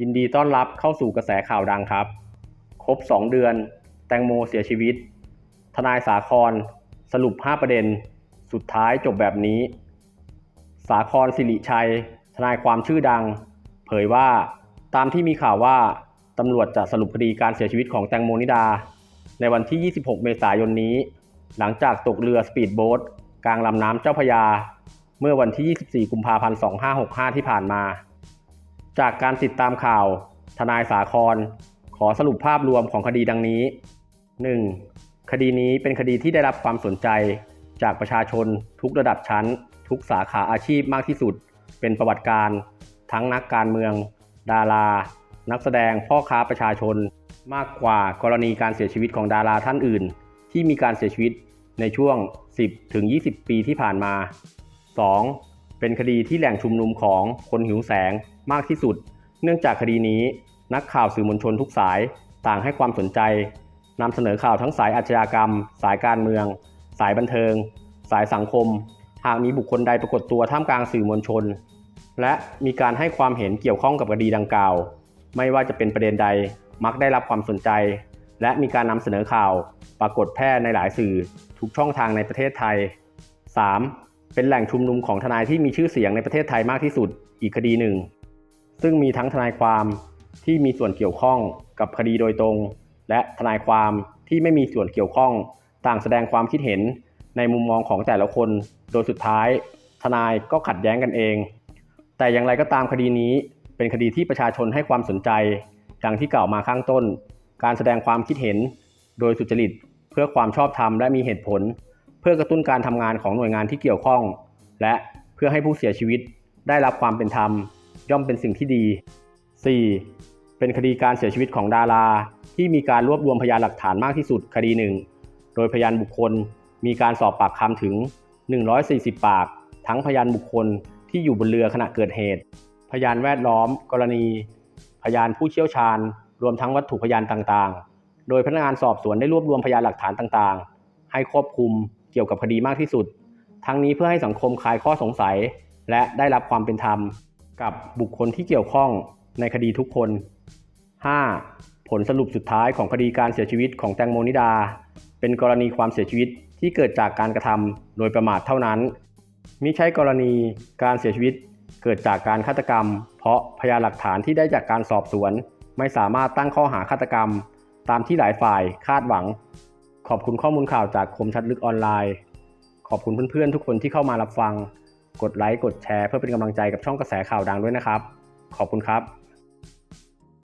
ยินดีต้อนรับเข้าสู่กระแสข่าวดังครับ ครบ 2 เดือน แตงโมเสียชีวิต ทนายสาคร สรุป 5 ประเด็น สุดท้ายจบแบบนี้ สาครสิริชัย ทนายความชื่อดัง เผยว่าตามที่มีข่าวว่าตำรวจจะสรุปคดีการเสียชีวิตของแตงโมนิดา ในวันที่ 26 เมษายนนี้ หลังจากตกเรือสปีดโบ๊ทกลางลำน้ำเจ้าพยา เมื่อวันที่ 24 กุมภาพันธ์ 2565 ที่ผ่านมา จากการติดตามข่าว ทนายสาคร ขอสรุปภาพรวมของคดีดังนี้ 1. คดีนี้เป็นคดีที่ได้รับความสนใจ จากประชาชนทุกระดับชั้น ทุกสาขาอาชีพมากที่สุด เป็นประวัติการ ทั้งนักการเมือง ดารา นักแสดงพ่อค้าประชาชน มากกว่ากรณีการเสียชีวิตของดาราท่านอื่น ที่มีการเสียชีวิตในช่วง 10-20 ปีที่ผ่านมา 2. เป็นคดีที่แหล่งชุมนุมของคนหิวแสงมากที่สุด เนื่องจากคดีนี้ นักข่าวสื่อมวลชนทุกสายต่างให้ความสนใจนำเสนอข่าวทั้งสายอาชญากรรม สายการเมือง สายบันเทิง สายสังคม หากมีบุคคลใดปรากฏตัวท่ามกลางสื่อมวลชน และมีการให้ความเห็นเกี่ยวข้องกับคดีดังกล่าว ไม่ว่าจะเป็นประเด็นใดมักได้รับความสนใจ และมีการนำเสนอข่าว ปรากฏแพร่ในหลายสื่อทุกช่องทางในประเทศไทย 3. เป็นแหล่งชุมนุมของทนายที่มีชื่อเสียงในประเทศไทยมากที่สุดอีกคดีหนึ่ง ซึ่งมีทั้งทนายความที่มีส่วนเกี่ยวข้องกับคดีโดยตรง และทนายความที่ไม่มีส่วนเกี่ยวข้องต่างแสดงความคิดเห็นในมุมมองของแต่ละคน โดยสุดท้าย ทนายก็ขัดแย้งกันเอง แต่อย่างไรก็ตามคดีนี้เป็นคดีที่ประชาชนให้ความสนใจ ดังที่กล่าวมาข้างต้น การแสดงความคิดเห็น โดยสุจริตเพื่อความชอบธรรมและมีเหตุผล พื่อกระตุ้นการทำงานของหน่วยงานที่เกี่ยวข้อง และเพื่อให้ผู้เสียชีวิตได้รับความเป็นธรรม ย่อมเป็นสิ่งที่ดี 4. เป็นคดีการเสียชีวิตของดารา ที่มีการรวบรวมพยานหลักฐานมากที่สุดคดีหนึ่ง โดยพยานบุคคลมีการสอบปากคำถึง 140 ปาก ทั้งพยานบุคคลที่อยู่บนเรือขณะเกิดเหตุ พยานแวดล้อม กรณี พยานผู้เชี่ยวชาญ รวมทั้งวัตถุพยานต่างๆ โดยพนักงานสอบสวนได้รวบรวมพยานหลักฐานต่างๆ ให้ครอบคลุม เกี่ยวกับคดีมากที่สุด ทั้งนี้เพื่อให้สังคมคลายข้อสงสัย และได้รับความเป็นธรรม กับบุคคลที่เกี่ยวข้องในคดีทุกคน 5. ผลสรุปสุดท้ายของคดีการเสียชีวิตของแตงโมนิดา เป็นกรณีความเสียชีวิตที่เกิดจากการกระทำโดยประมาทเท่านั้นมิใช่กรณีการเสียชีวิตเกิดจากการฆาตกรรม เพราะพยานหลักฐานที่ได้จากการสอบสวน ไม่สามารถตั้งข้อหาฆาตกรรม ตามที่หลายฝ่ายคาดหวัง ขอบคุณข้อมูลข่าวจากคมชัดลึกออนไลน์ ขอบคุณเพื่อนๆทุกคนที่เข้ามารับฟัง กดไลค์ กดแชร์เพื่อเป็นกำลังใจกับช่องกระแสข่าวดังด้วยนะครับ ขอบคุณครับ